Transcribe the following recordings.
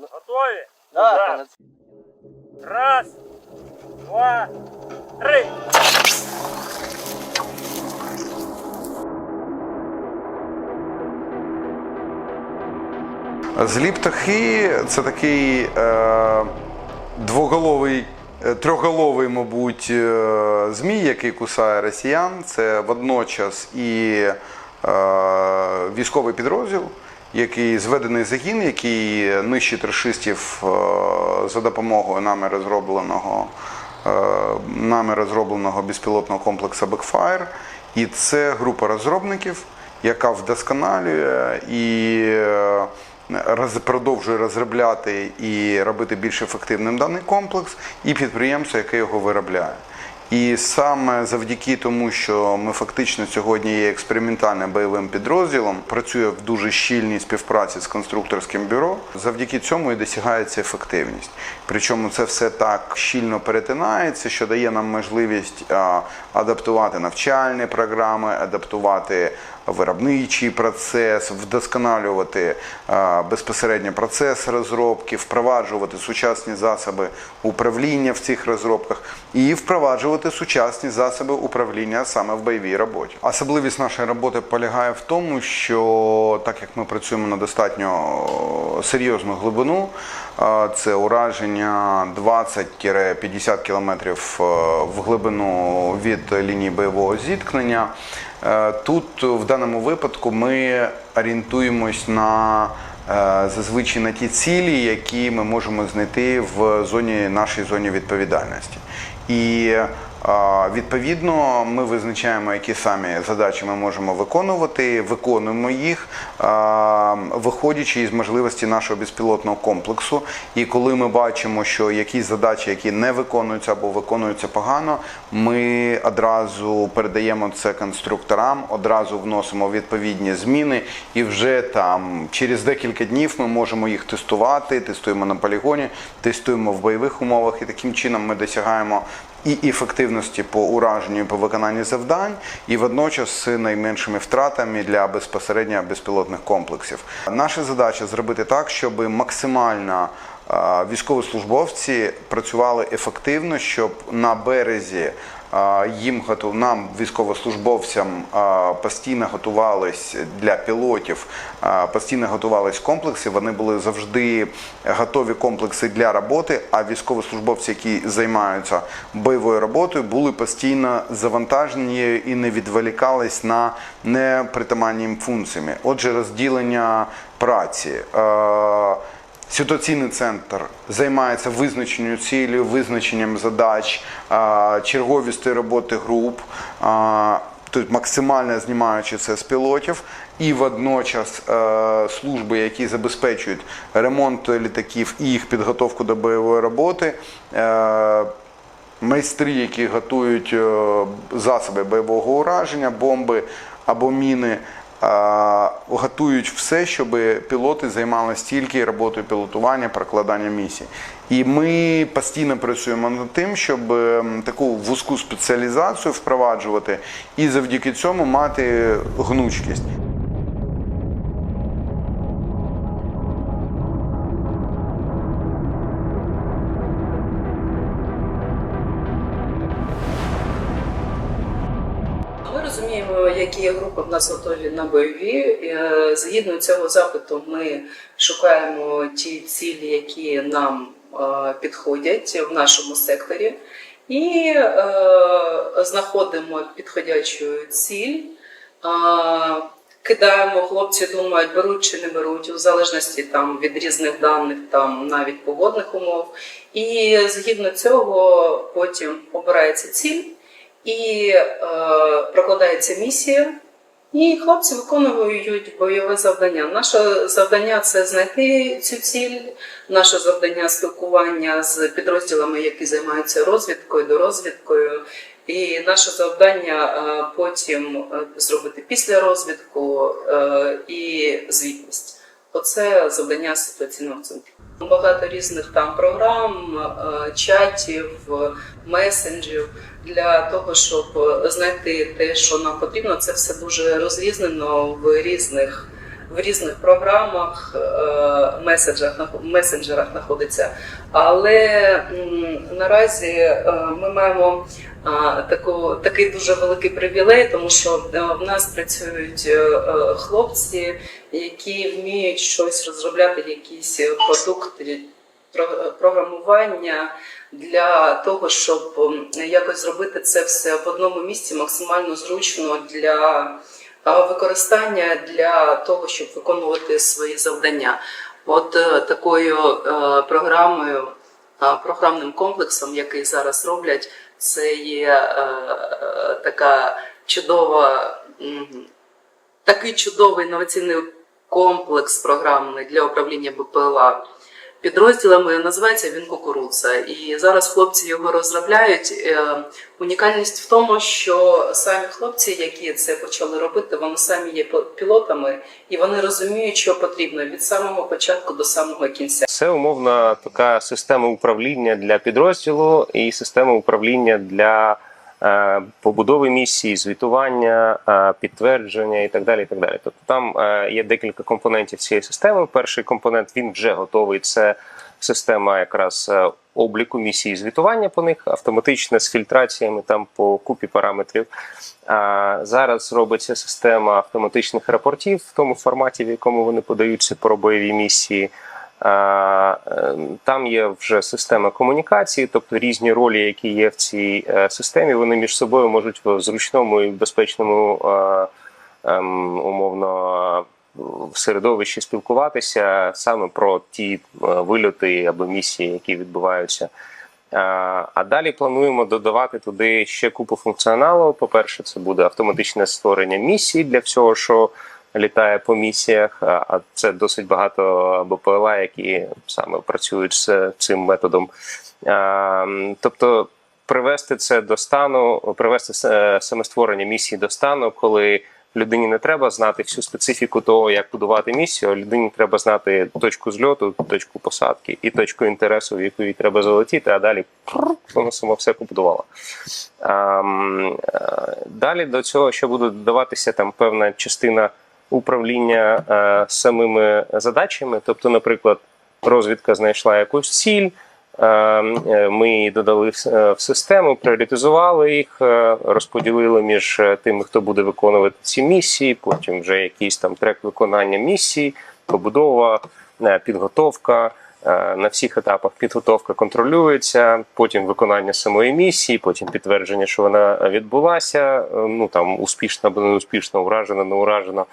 Готові? Да, Да. Раз, два, три. Злі птахи це такий е, двоголовий, е, трьохголовий, мабуть, е, змій, який кусає росіян. Це водночас і е, військовий підрозділ, який зведений загін, який нищить рашистів е, за допомогою нами розробленого. е, Нами розробленого безпілотного комплексу Backfire. І це група розробників, яка вдосконалює і е, продовжує розробляти і робити більш ефективним даний комплекс, і підприємство, яке його виробляє. І саме завдяки тому, що ми фактично сьогодні є експериментальним бойовим підрозділом, працює в дуже щільній співпраці з конструкторським бюро. Завдяки цьому і досягається ефективність. Причому це все так щільно перетинається, що дає нам можливість адаптувати навчальні програми, адаптувати виробничий процес, вдосконалювати безпосередньо процес розробки, впроваджувати сучасні засоби управління в цих розробках і впроваджувати сучасні засоби управління саме в бойовій роботі. Особливість нашої роботи полягає в тому, що так як ми працюємо на достатньо серйозну глибину, це ураження 20-50 кілометрів е, в глибину від лінії бойового зіткнення. Е, Тут в даному випадку ми орієнтуємось на е, зазвичай на ті цілі, які ми можемо знайти в зоні нашій зоні відповідальності. І відповідно ми визначаємо, які самі задачі ми можемо виконувати, виконуємо їх, виходячи із можливості нашого безпілотного комплексу. І коли ми бачимо, що якісь задачі, які не виконуються або виконуються погано, ми одразу передаємо це конструкторам, одразу вносимо відповідні зміни, і вже там через декілька днів ми можемо їх тестувати, тестуємо на полігоні, тестуємо в бойових умовах, і таким чином ми досягаємо і ефективності по ураженню і по виконанні завдань, і водночас з найменшими втратами для безпосередньо безпілотних комплексів. Наша задача зробити так, щоб максимально е, військовослужбовці працювали ефективно, щоб на березі їм нам, військовослужбовцям, постійно готувались для пілотів, постійно готувались комплекси. Вони були завжди готові комплекси для роботи. А військовослужбовці, які займаються бойовою роботою, були постійно завантажені і не відволікались на непритаманні функціями. Отже, розділення праці. Ситуаційний центр займається визначенням цілі, визначенням задач, черговістю роботи груп, тут максимально знімаючи це з пілотів, і водночас е, служби, які забезпечують ремонт літаків і їх підготовку до бойової роботи. е, Майстри, які готують е, засоби бойового ураження, бомби або міни, готують все, щоб пілоти займалися тільки роботою пілотування, прокладання місій. І ми постійно працюємо над тим, щоб ем, таку вузьку спеціалізацію впроваджувати і завдяки цьому мати гнучкість. Які групи в нас готові на бойові. Е, Згідно цього запиту, ми шукаємо ті цілі, які нам е, підходять в нашому секторі, і е, знаходимо підходячу ціль. Кидаємо, хлопці думають, беруть чи не беруть, у залежності там від різних даних, там навіть погодних умов. І згідно цього потім обирається ціль і е, прокладається місія, і хлопці виконують бойове завдання. Наше завдання це знайти цю ціль, наше завдання спілкування з підрозділами, які займаються розвідкою, дорозвідкою. І наше завдання е, потім е, зробити після розвідку е, і звітність. Оце завдання ситуаційного центру. Багато різних там програм, чатів, месенджів для того, щоб знайти те, що нам потрібно. Це все дуже розрізнено в різних в різних програмах, е, меседжах, месенджерах знаходиться. Але наразі е, ми маємо таку, такий дуже великий привілей, тому що е, в нас працюють е, е, хлопці, які вміють щось розробляти, якісь продукти, про- програмування для того, щоб якось зробити це все в одному місці максимально зручно для використання для того, щоб виконувати свої завдання. От е, такою е, програмою, е, програмним комплексом, який зараз роблять, це є е, е, така чудова, такий чудовий інноваційний комплекс програмний для управління БПЛА підрозділами. Називається він кукурудза. І зараз хлопці його розробляють. Е, Унікальність в тому, що самі хлопці, які це почали робити, вони самі є пі- пілотами, і вони розуміють, що потрібно від самого початку до самого кінця. Це умовна така система управління для підрозділу і система управління для е, побудови місії, звітування, е, підтвердження і так далі. І так далі. Тобто там е, є декілька компонентів цієї системи. Перший компонент він вже готовий. Це система якраз е, обліку місії звітування по них, автоматична з фільтраціями там по купі параметрів. А зараз робиться система автоматичних рапортів в тому форматі, в якому вони подаються про бойові місії. А, е, Там є вже система комунікації, тобто різні ролі, які є в цій е, системі, вони між собою можуть в зручному і безпечному ем, умовно середовищі спілкуватися саме про ті е, вильоти або місії, які відбуваються. А, далі плануємо додавати туди ще купу функціоналу. По-перше, це буде автоматичне створення місій для всього, що літає по місіях. А це досить багато БПЛА, які саме працюють з цим методом. Тобто, привести це до стану, привести е, саме створення місії до стану, коли людині не треба знати всю специфіку того, як будувати місію. Людині треба знати точку зльоту, точку посадки і точку інтересу, в яку їй треба залетіти, а далі воно само все побудувало. Е, Далі до цього ще буде додаватися там певна частина управління е, самими задачами. Тобто, наприклад, розвідка знайшла якусь ціль. е, е, Ми її додали в е, систему, пріоритизували їх, розподілили між тими, хто буде виконувати ці місії. Потім вже якийсь там трек виконання місії, побудова, підготовка. На всіх етапах підготовка контролюється, потім виконання самої місії, потім підтвердження, що вона відбулася. Ну там успішно або не успішно, уражена, не уражена,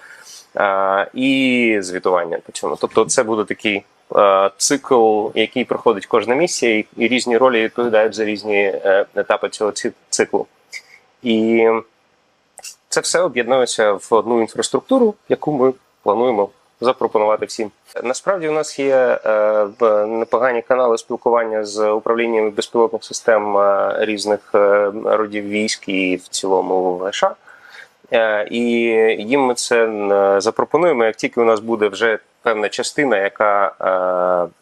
і звітування по цьому. Тобто, це буде такий е, цикл, який проходить кожна місія, і- різні ролі відповідають за різні е, етапи цього циклу. І це все об'єднується в одну інфраструктуру, яку ми плануємо запропонувати всім. Насправді, у нас є е, непогані канали спілкування з управліннями безпілотних систем різних родів військ і в цілому США. Е, І їм ми це е, запропонуємо, як тільки у нас буде вже певна частина, яка е,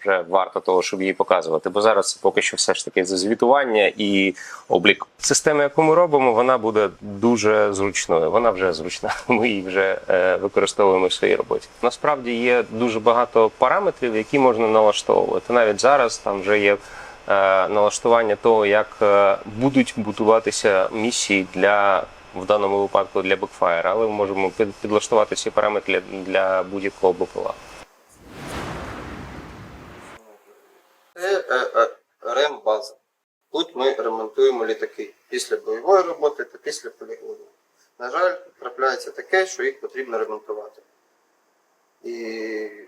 вже варта того, щоб її показувати. Бо зараз це поки що все ж таки зазвітування і облік. Система, яку ми робимо, вона буде дуже зручною. Вона вже зручна. Ми її вже використовуємо в своїй роботі. Насправді є дуже багато параметрів, які можна налаштовувати. Навіть зараз там вже є. Налаштування того, як будуть будуватися місії для в даному випадку для Backfire, але ми можемо підлаштувати ці параметри для, будь-якого БПЛА. Це е, е, рембаза. Тут ми ремонтуємо літаки після бойової роботи та після полігону. На жаль, трапляється таке, що їх потрібно ремонтувати. І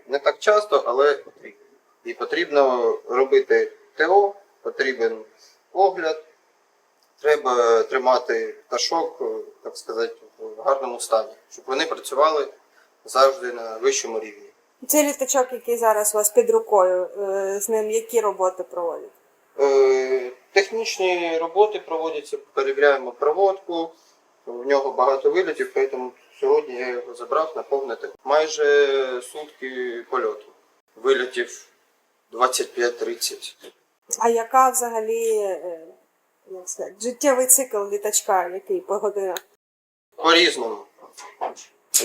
не так часто, але потрібно. І потрібно робити ТО, потрібен огляд. Треба тримати пташок, е, так сказати, в гарному стані, щоб вони працювали завжди на вищому рівні. Цей літачок, який зараз у вас під рукою, е, з ним які роботи проводять? Е, Технічні роботи проводяться, перевіряємо проводку. В нього багато вилітів, тому сьогодні я його забрав на повне тепло. Майже сутки польоту. Вилітів 25-30. А яка взагалі як сказати, життєвий цикл літачка, який по годинах? По-різному.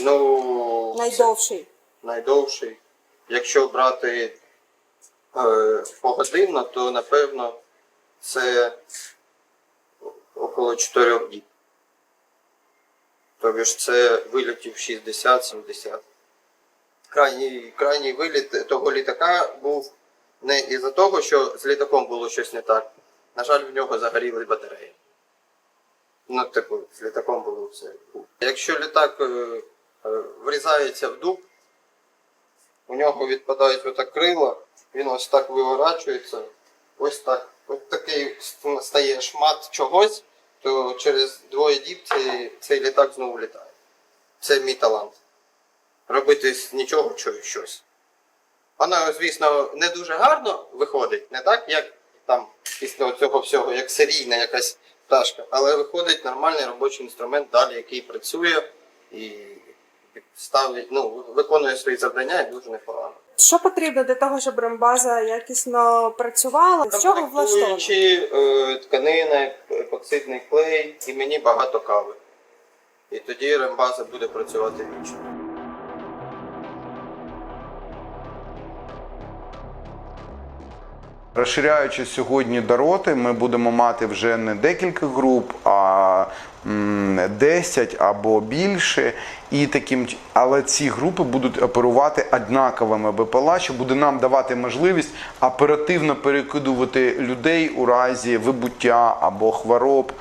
Ну, Найдовший. найдовший. Якщо брати е, погодинно, то напевно це около 4 діб. Тобто ж це вильотів 60-70. Крайній, крайній виліт того літака був не із-за того, що з літаком було щось не так. На жаль, в нього загоріли батареї. Ну, типу, з літаком було все. Якщо літак е, е, врізається в дуб, у нього відпадають отак крила, він ось так виворачується, ось так. Ось такий стає шмат чогось, то через двоє діб цей, цей літак знову літає. Це мій талант. Робити з нічого чого- щось. Воно, звісно, не дуже гарно виходить, не так, як там після цього всього, як серійна якась пташка, але виходить нормальний робочий інструмент далі, який працює і ставить, ну, виконує свої завдання і дуже непогано. Що потрібно для того, щоб рембаза якісно працювала? З чого? Комплектуючі, е, тканина, епоксидний клей і мені багато кави. І тоді рембаза буде працювати вічно. Розширяючи сьогодні дороти, ми будемо мати вже не декілька груп, а м, 10 або більше. І таким, але ці групи будуть оперувати однаковими БПЛА, що буде нам давати можливість оперативно перекидувати людей у разі вибуття або хвороб.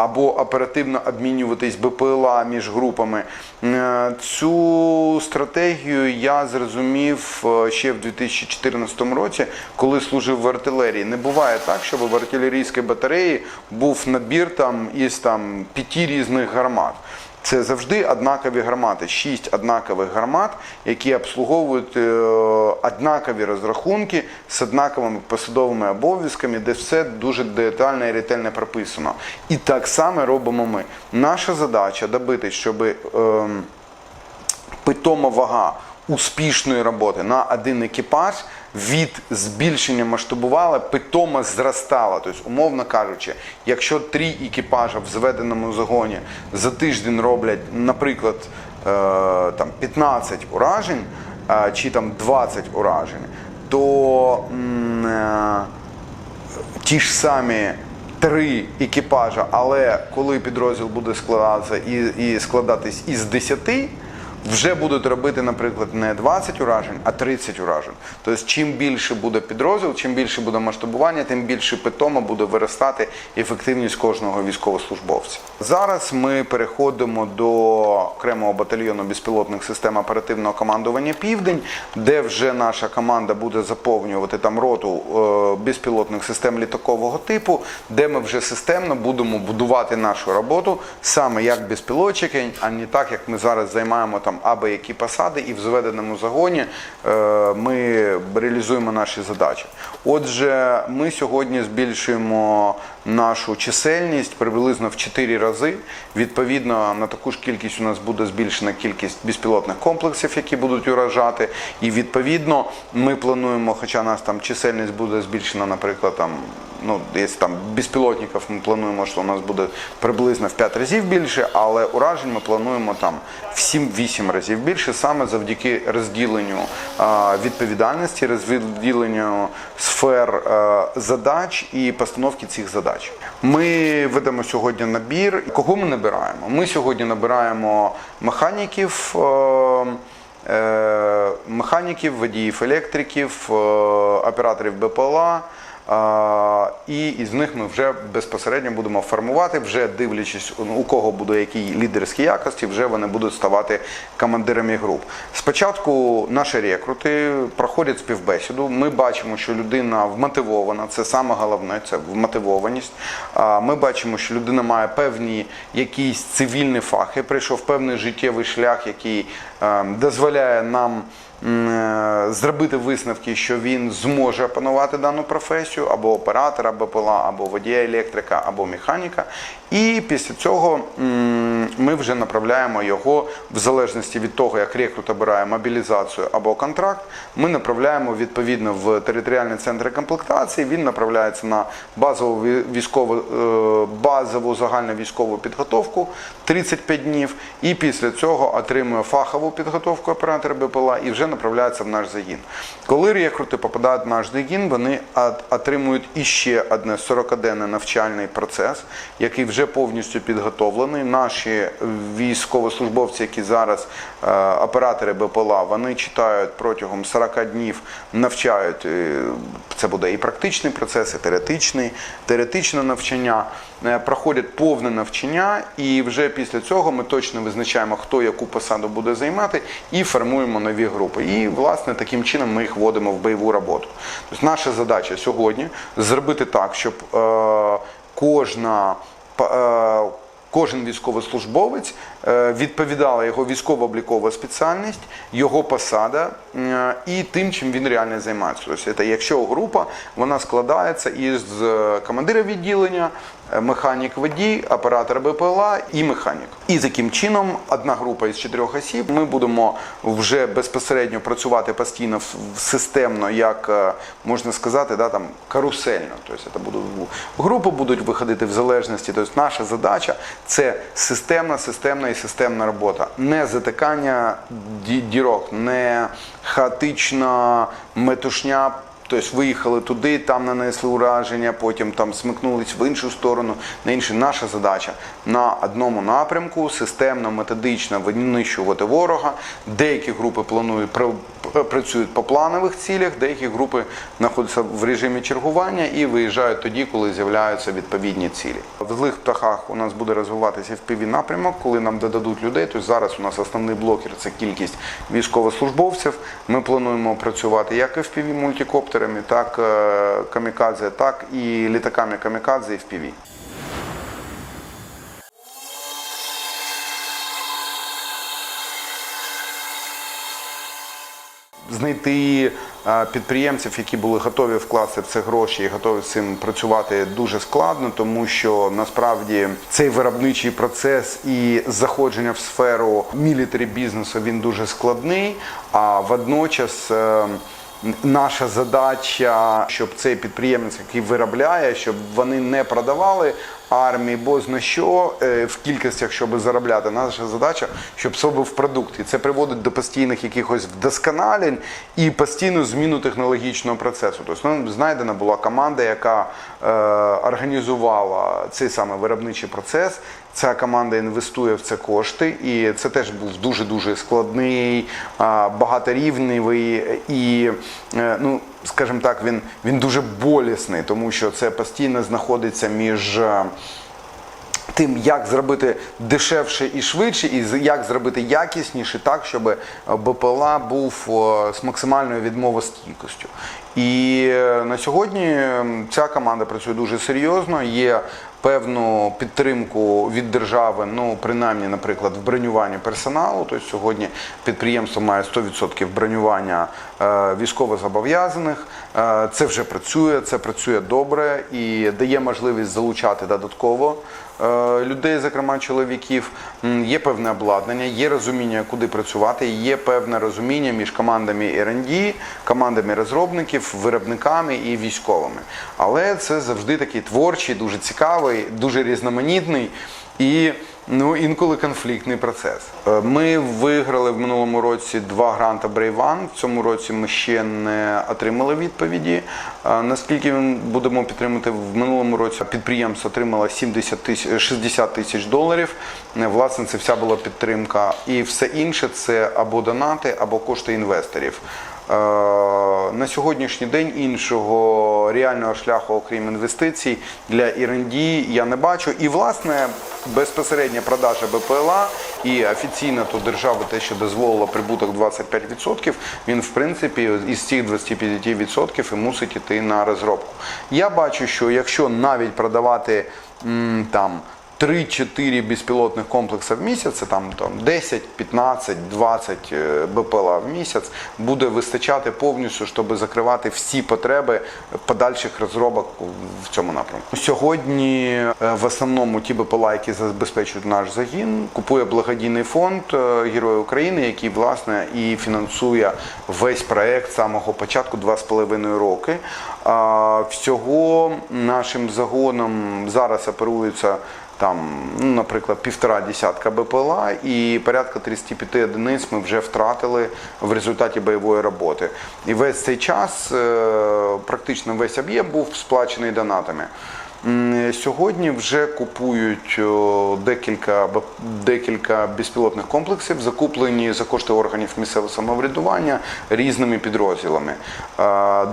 Або оперативно обмінюватись БПЛА між групами. Е, Цю стратегію я зрозумів е, ще в 2014 році, коли служив в артилерії. Не буває так, щоб в артилерійській батареї був набір там із там п'яти різних гармат. Це завжди однакові гармати, шість однакових гармат, які обслуговують е, однакові розрахунки з однаковими посадовими обов'язками, де все дуже детально і ретельно прописано. І так само робимо ми. Наша задача добити, щоб ем, питома вага успішної роботи на один екіпаж від збільшення масштабувала питомо зростала. Тобто, умовно кажучи, якщо три екіпажа в зведеному загоні за тиждень роблять, наприклад, е, там 15 уражень е, чи там 20 уражень, то е, ті ж самі три екіпажа, але коли підрозділ буде складатися і, і складатись із 10, вже будуть робити, наприклад, не 20 уражень, а 30 уражень. Тобто, чим більше буде підрозділ, чим більше буде масштабування, тим більше питомо буде виростати ефективність кожного військовослужбовця. Зараз ми переходимо до окремого батальйону безпілотних систем оперативного командування Південь, де вже наша команда буде заповнювати там роту е, безпілотних систем літакового типу, де ми вже системно будемо будувати нашу роботу саме як безпілотчики, а не так, як ми зараз займаємо там аби які посади, і в зведеному загоні е, ми реалізуємо наші задачі. Отже, ми сьогодні збільшуємо нашу чисельність приблизно в 4 рази. Відповідно, на таку ж кількість у нас буде збільшена кількість безпілотних комплексів, які будуть уражати. І відповідно ми плануємо, хоча нас там чисельність буде збільшена, наприклад, там. Ну, десь там безпілотників ми плануємо, що у нас буде приблизно в 5 разів більше, але уражень ми плануємо там в 7-8 разів більше, саме завдяки розділенню відповідальності, розділенню сфер задач і постановки цих задач. Ми ведемо сьогодні набір. Кого ми набираємо? Ми сьогодні набираємо механіків. е, е, Механіків, водіїв електриків, е, операторів БПЛА, І із них ми вже безпосередньо будемо формувати, вже дивлячись, у кого буде які лідерські якості, вже вони будуть ставати командирами груп. Спочатку наші рекрути проходять співбесіду. Ми бачимо, що людина вмотивована, це саме головне, це вмотивованість. Ми бачимо, що людина має певні якісь цивільні фахи, прийшов певний життєвий шлях, який е, дозволяє нам зробити висновки, що він зможе опанувати дану професію, або оператора БПЛА, або водія електрика, або механіка. І після цього ми вже направляємо його в залежності від того, як рекрут обирає мобілізацію або контракт. Ми направляємо відповідно в територіальні центри комплектації. Він направляється на базову військову е, базову загальну військову підготовку 35 днів. І після цього отримує фахову підготовку оператора БПЛА і вже направляється в наш загін. Коли рекрути попадають в наш загін, вони отримують іще одне 40-денний навчальний процес, який вже повністю підготовлений. Наші військовослужбовці, які зараз е, оператори БПЛА, вони читають протягом 40 днів, навчають. е, Це буде і практичний процес, і теоретичний, теоретичне навчання. Е, Проходять повне навчання, і вже після цього ми точно визначаємо, хто яку посаду буде займати, і формуємо нові групи. І власне таким чином ми їх вводимо в бойову роботу. Тобто наша задача сьогодні зробити так, щоб е, кожна е, Кожен військовослужбовець відповідала його військово-облікова спеціальність, його посада і тим, чим він реально займається. Тобто, якщо група вона складається із командира відділення, механік водій, оператор БПЛА і механік. І таким чином одна група із чотирьох осіб. Ми будемо вже безпосередньо працювати постійно системно, як е, можна сказати, да, там карусельно. Тобто це будуть групи будуть виходити в залежності. Тобто наша задача це системна, системна і системна робота. Не затикання ді- дірок, не хаотична метушня. Тобто виїхали туди, там нанесли ураження, потім там смикнулись в іншу сторону. На інше наша задача на одному напрямку системно, методично винищувати ворога. Деякі групи планують працюють по планових цілях, деякі групи знаходяться в режимі чергування і виїжджають тоді, коли з'являються відповідні цілі. В злих птахах у нас буде розвиватися впіві напрямок, коли нам додадуть людей. Тобто зараз у нас основний блокер це кількість військовослужбовців. Ми плануємо працювати як і впіві мультикоптерами, так е, камікадзе, так і літаками камікадзе і впіві. Знайти е, підприємців, які були готові вкласти в це гроші і готові з цим працювати дуже складно, тому що насправді цей виробничий процес і заходження в сферу мілітарі бізнесу він дуже складний. А водночас е, наша задача, щоб цей підприємець, який виробляє, щоб вони не продавали армії, бо на що е, в кількостях, щоб заробляти. Наша задача, щоб все був продукт. І це приводить до постійних якихось вдосконалень і постійну зміну технологічного процесу. Тобто ну, знайдена була команда, яка е, організувала цей саме виробничий процес. Ця команда інвестує в це кошти, і це теж був дуже дуже складний, багаторівневий і, е, ну скажімо так, він, він дуже болісний, тому що це постійно знаходиться між. е, Тим, як зробити дешевше і швидше, і як зробити якісніше так, щоб е, БПЛА був з максимальною відмовостійкістю. І е, на сьогодні ця команда працює дуже серйозно. Є певну підтримку від держави, ну принаймні, наприклад, в бронюванні персоналу. Тобто сьогодні підприємство має 100% бронювання е, військовозобов'язаних. Е, Це вже працює, це працює добре і дає можливість залучати додатково людей, зокрема чоловіків. Є певне обладнання, є розуміння, куди працювати, є певне розуміння між командами R&D, командами розробників, виробниками і військовими. Але це завжди такий творчий, дуже цікавий, дуже різноманітний і ну, інколи конфліктний процес. Е, Ми виграли в минулому році два гранта One. В цьому році ми ще не отримали відповіді. Е, Наскільки ми будемо підтримувати в минулому році, підприємство отримало 70 тисяч 60 тисяч доларів. Е, Власне, це вся була підтримка. І все інше це або донати, або кошти інвесторів. Е, На сьогоднішній день іншого реального шляху, окрім інвестицій, для R&D я не бачу. І власне безпосередня продажа БПЛА і офіційно то держава те, що дозволила прибуток 25%, він в принципі із цих 25% і мусить іти на розробку. Я бачу, що якщо навіть продавати там 3-4 безпілотних комплекси в місяць, там, там 10, 15, 20 е, БПЛА в місяць, буде вистачати повністю, щоб закривати всі потреби подальших розробок в цьому напрямку. Сьогодні е, в основному ті БПЛА, які забезпечують наш загін, купує благодійний фонд е, Герої України, який власне і фінансує весь проект з самого початку 2,5 роки. Всього нашим загоном зараз оперується там, ну, наприклад, півтора десятка БПЛА і порядка 35 одиниць ми вже втратили в результаті бойової роботи. І весь цей час е, практично весь об'єм був сплачений донатами. Сьогодні вже купують декілька, декілька безпілотних комплексів, закуплені за кошти органів місцевого самоврядування різними підрозділами.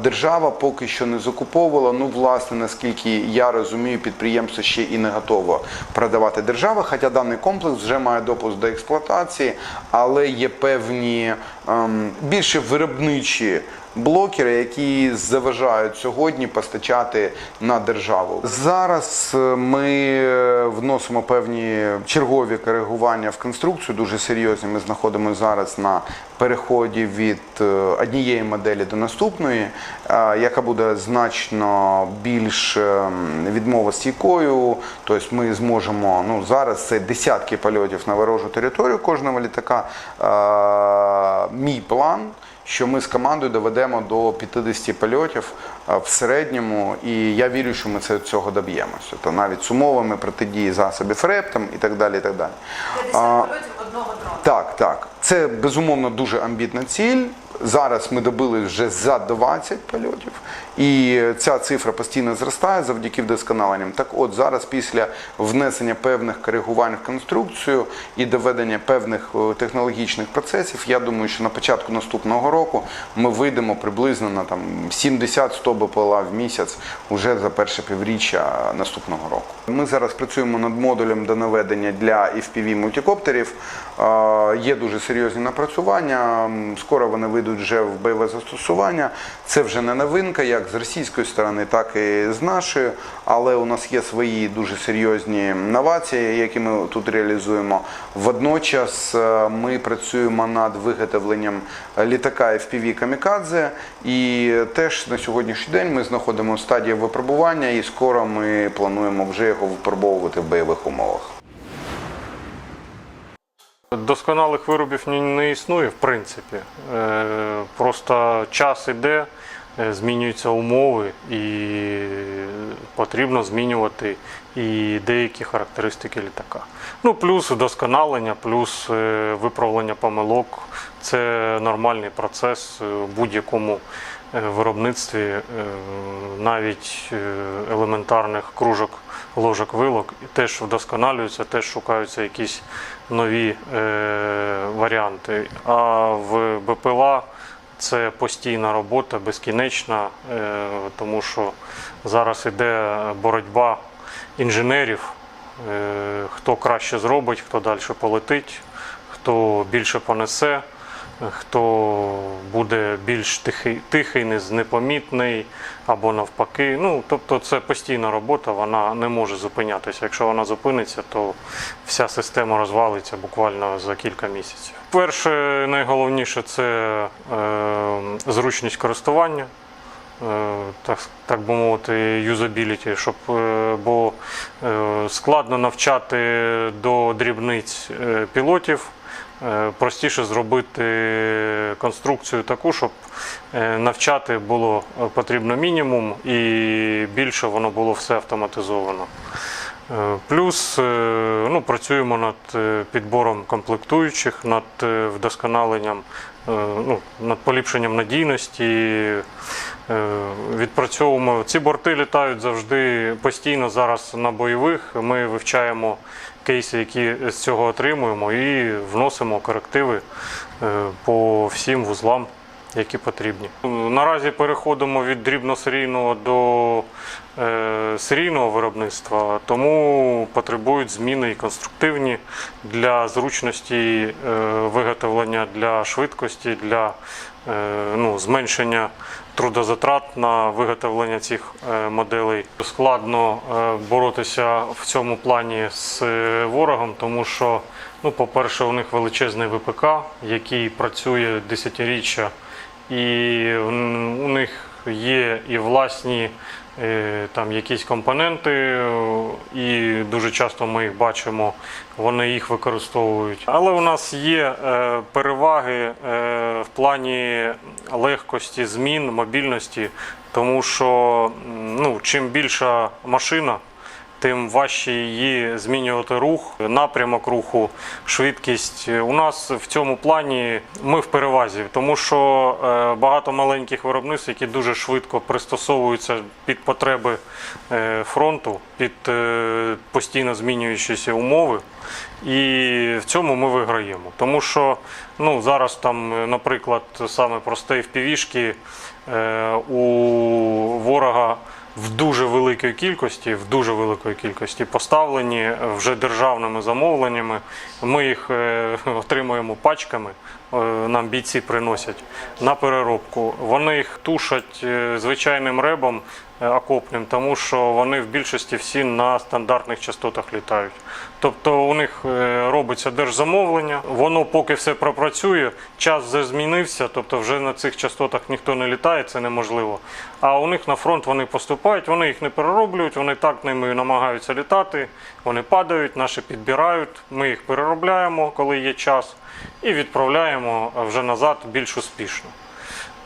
Держава поки що не закуповувала. Ну, власне, наскільки я розумію, підприємство ще і не готово продавати держава, хоча даний комплекс вже має допуск до експлуатації, але є певні ем, більше виробничі блокери, які заважають сьогодні постачати на державу. Зараз е, ми е, вносимо певні чергові коригування в конструкцію, дуже серйозні. Ми знаходимося зараз на переході від е, однієї моделі до наступної, яка буде значно більш ем, відмовостійкою. Тобто ми зможемо ну зараз це десятки польотів на ворожу територію кожного літака. Мій план що ми з командою доведемо до 50 польотів в середньому, і я вірю, що ми це цього доб'ємося. То навіть з умовами протидії засобів РЕП там, і так далі. І так далі. 50 польотів одного дрона. так, так. Це безумовно дуже амбітна ціль. Зараз ми добили вже за 20 польотів, і ця цифра постійно зростає завдяки вдосконаленням. Так от зараз, після внесення певних коригувань в конструкцію і доведення певних е, технологічних процесів, я думаю, що на початку наступного року ми вийдемо приблизно на там 70-100 БПЛА в місяць уже за перше півріччя наступного року. Ми зараз працюємо над модулем до наведення для FPV мультикоптерів. Є дуже серйозні напрацювання. Скоро вони вийдуть вже в бойове застосування. Це вже не новинка, як з російської сторони, так і з нашої. Але у нас є свої дуже серйозні новації, які ми тут реалізуємо. Водночас е, ми працюємо над виготовленням літака FPV Камікадзе. І теж на сьогоднішній день ми знаходимо в стадії випробування, і скоро ми плануємо вже його випробовувати в бойових умовах. Досконалих виробів не, існує, в принципі. Е, просто час іде, е, змінюються умови, і потрібно змінювати і деякі характеристики літака. Ну, плюс вдосконалення, плюс е, виправлення помилок. Це нормальний процес будь-якому виробництві, е, навіть е, елементарних кружок, ложок, вилок теж вдосконалюються, теж шукаються якісь нові е, варіанти. А в БПЛА це постійна робота, безкінечна, е, тому що зараз іде боротьба інженерів, е, хто краще зробить, хто далі полетить, хто більше понесе, хто буде більш тихий, тихий не- непомітний або навпаки. Ну, тобто це постійна робота, вона не може зупинятися. Якщо вона зупиниться, то вся система розвалиться буквально за кілька місяців. Перше, найголовніше це е, зручність користування. е, Так, так би мовити, юзабіліті, щоб е, бо е, складно навчати до дрібниць пілотів. Е, Простіше зробити конструкцію таку, щоб е, навчати було е, потрібно мінімум і більше воно було все автоматизовано. Плюс ну, працюємо над підбором комплектуючих, над вдосконаленням, ну, над поліпшенням надійності. Відпрацьовуємо ці борти літають завжди постійно зараз на бойових. Ми вивчаємо кейси, які з цього отримуємо, і вносимо корективи е, по всім вузлам, які потрібні. Наразі переходимо від дрібносерійного до е, серійного виробництва, тому потребують зміни і конструктивні для зручності е, виготовлення, для швидкості, для ну, зменшення трудозатрат на виготовлення цих е, моделей. Складно е, боротися в цьому плані з е, ворогом, тому що, ну, по-перше, у них величезний ВПК, який працює десятиріччя, і у них є і власні е, там якісь компоненти, і дуже часто ми їх бачимо, вони їх використовують. Але у нас є е, переваги е, в плані легкості змін, мобільності, тому що ну, чим більша машина, тим важче її змінювати рух, напрямок руху, швидкість. У нас в цьому плані ми в перевазі, тому що е, багато маленьких виробництв, які дуже швидко пристосовуються під потреби е, фронту, під е, постійно змінюючіся умови. І в цьому ми виграємо. Тому що ну, зараз там, наприклад, саме просте FPV-шки е, у ворога в дуже великій кількості, в дуже великої кількості поставлені вже державними замовленнями. Ми їх е, отримуємо пачками. е, Нам бійці приносять на переробку. Вони їх тушать е, звичайним ребом окопним, тому що вони в більшості всі на стандартних частотах літають. Тобто у них е, робиться держзамовлення, воно поки все пропрацює, час вже змінився, тобто вже на цих частотах ніхто не літає, це неможливо. А у них на фронт вони поступають, вони їх не перероблюють, вони так ними намагаються літати, вони падають, наші підбирають, ми їх переробляємо, коли є час, і відправляємо вже назад більш успішно.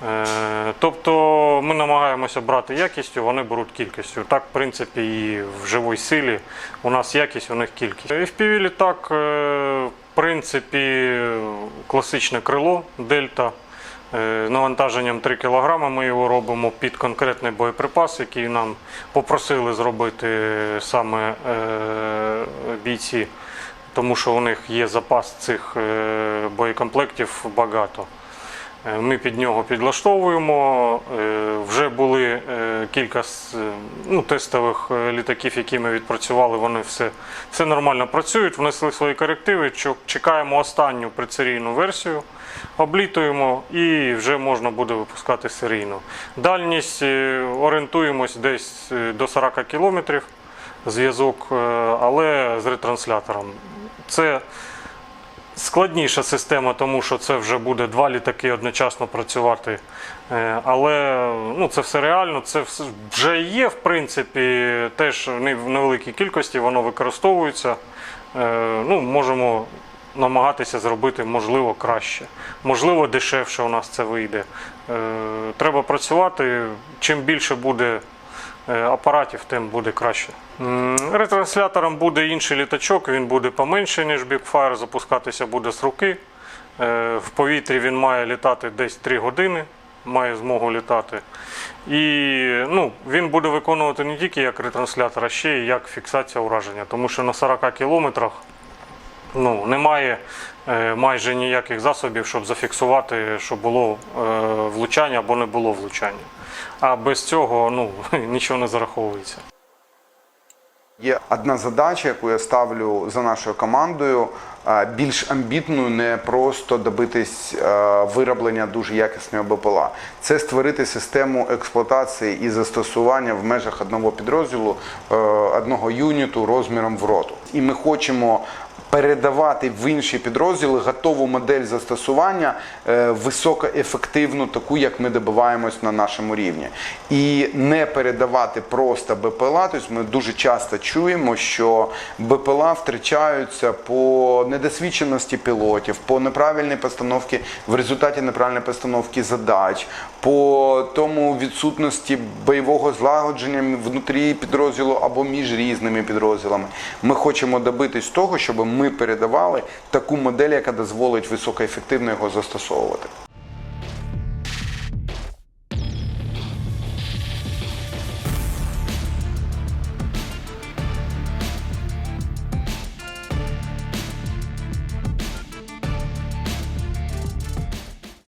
Е, Тобто ми намагаємося брати якістю, вони беруть кількістю. Так, в принципі, і в живій силі у нас якість, у них кількість. FPV літак, е, в принципі, класичне крило Дельта. Е, навантаженням 3 кг ми його робимо під конкретний боєприпас, який нам попросили зробити саме бійці, тому що у них є запас цих боєкомплектів багато. Е, Ми під нього підлаштовуємо. Е, Вже були е, кілька ну, тестових літаків, які ми відпрацювали. Вони все, все нормально працюють, внесли свої корективи. Чекаємо останню предсерійну версію, облітуємо і вже можна буде випускати серійно. Дальність орієнтуємось десь до 40 кілометрів зв'язок, але з ретранслятором. Це складніша система, тому що це вже буде два літаки одночасно працювати. Е, Але ну, це все реально, це вже є, в принципі, теж в невеликій кількості воно використовується. Е, Ну, можемо намагатися зробити можливо краще, можливо, дешевше у нас це вийде. Е, Треба працювати. Чим більше буде апаратів, тим буде краще. Ретранслятором буде інший літачок, він буде поменше, ніж Bigfire, запускатися буде з руки. Е, В повітрі він має літати десь 3 години, має змогу літати. І ну, він буде виконувати не тільки як ретранслятор, а ще й як фіксація ураження, тому що на 40 кілометрах ну, немає е, майже ніяких засобів, щоб зафіксувати, що було е, влучання або не було влучання. А без цього ну, нічого не зараховується. Є одна задача, яку я ставлю за нашою командою, е, більш амбітною, не просто добитись е, вироблення дуже якісного БПЛА. Це створити систему експлуатації і застосування в межах одного підрозділу, е, одного юніту розміром в роту. І ми хочемо передавати в інші підрозділи готову модель застосування е, високоефективну, таку як ми добиваємось на нашому рівні, і не передавати просто БПЛА. Тобто ми дуже часто чуємо, що БПЛА втрачаються по недосвідченості пілотів, по неправильній постановці в результаті неправильної постановки задач, по тому відсутності бойового злагодження внутрі підрозділу або між різними підрозділами. Ми хочемо добитись того, щоб ми передавали таку модель, яка дозволить високоефективно його застосовувати.